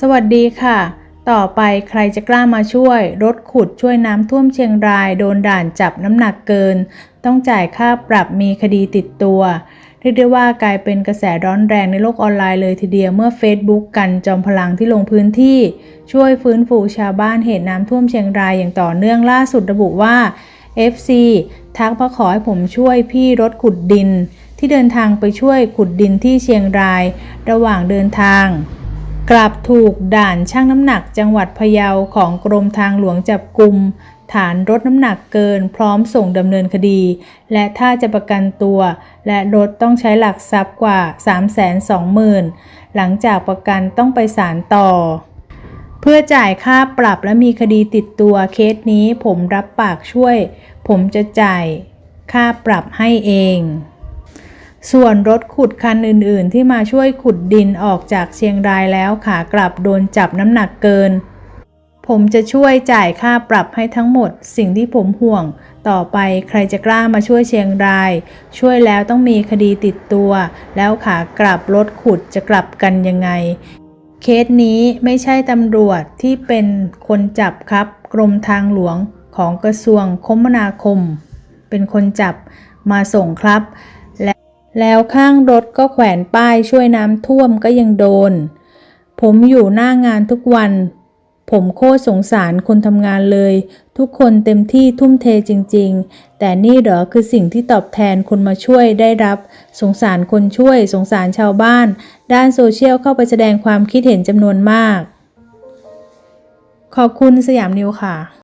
สวัสดีค่ะ ต่อไปใครจะกล้ามาช่วย รถขุดช่วยน้ำท่วมเชียงราย โดนด่านจับน้ำหนักเกิน ต้องจ่ายค่าปรับมีคดีติดตัวเรียกได้ว่ากลายเป็นกระแสร้อนแรงในโลกออนไลน์เลยทีเดียวเมื่อ Facebook กันจอมพลังที่ลงพื้นที่ ช่วยฟื้นฟูชาวบ้านเหตุน้ำท่วมเชียงรายอย่างต่อเนื่องล่าสุดระบุว่า FC ทักมาขอให้ผมช่วยพี่รถขุดดิน ที่เดินทางไปช่วยขุดดินที่เชียงราย ระหว่างเดินทาง กลับถูกด่านช่างน้ำหนักจังหวัดพะเยาของกรมทางหลวงจับกลุ่มฐานรถน้ำหนักเกินพร้อมส่งดำเนินคดี และถ้าจะประกันตัว และรถต้องใช้หลักทรัพย์กว่า 320,000 หลังจากประกันต้องไปศาลต่อ เพื่อจ่ายค่าปรับและมีคดีติดตัวเคสนี้ผมรับปากช่วย ผมจะจ่ายค่าปรับให้เอง ส่วนรถขุดคันอื่นๆ ที่มาช่วยขุดดินออกจากเชียงรายแล้วขากลับโดนจับน้ำหนักเกิน ผมจะช่วยจ่ายค่าปรับให้ทั้งหมด สิ่งที่ผมห่วง ต่อไปใครจะกล้ามาช่วยเชียงราย ช่วยแล้วต้องมีคดีติดตัว แล้วขากลับรถขุดจะกลับกันยังไง เคสนี้ไม่ใช่ตำรวจที่เป็นคนจับครับ กรมทางหลวงของกระทรวงคมนาคม เป็นคนจับมาส่งครับ แล้วข้างรถก็แขวนป้ายช่วยน้ำท่วมก็ยังโดน ผมอยู่หน้างานทุกวัน ผมโคตรสงสารคนทำงานเลย ทุกคนเต็มที่ทุ่มเทจริง ๆ แต่นี่เหรอคือสิ่งที่ตอบแทนคนมาช่วยได้รับ สงสารคนช่วย สงสารชาวบ้าน ด้านโซเชียลเข้าไปแสดงความคิดเห็นจำนวนมาก ขอบคุณสยามนิวค่ะ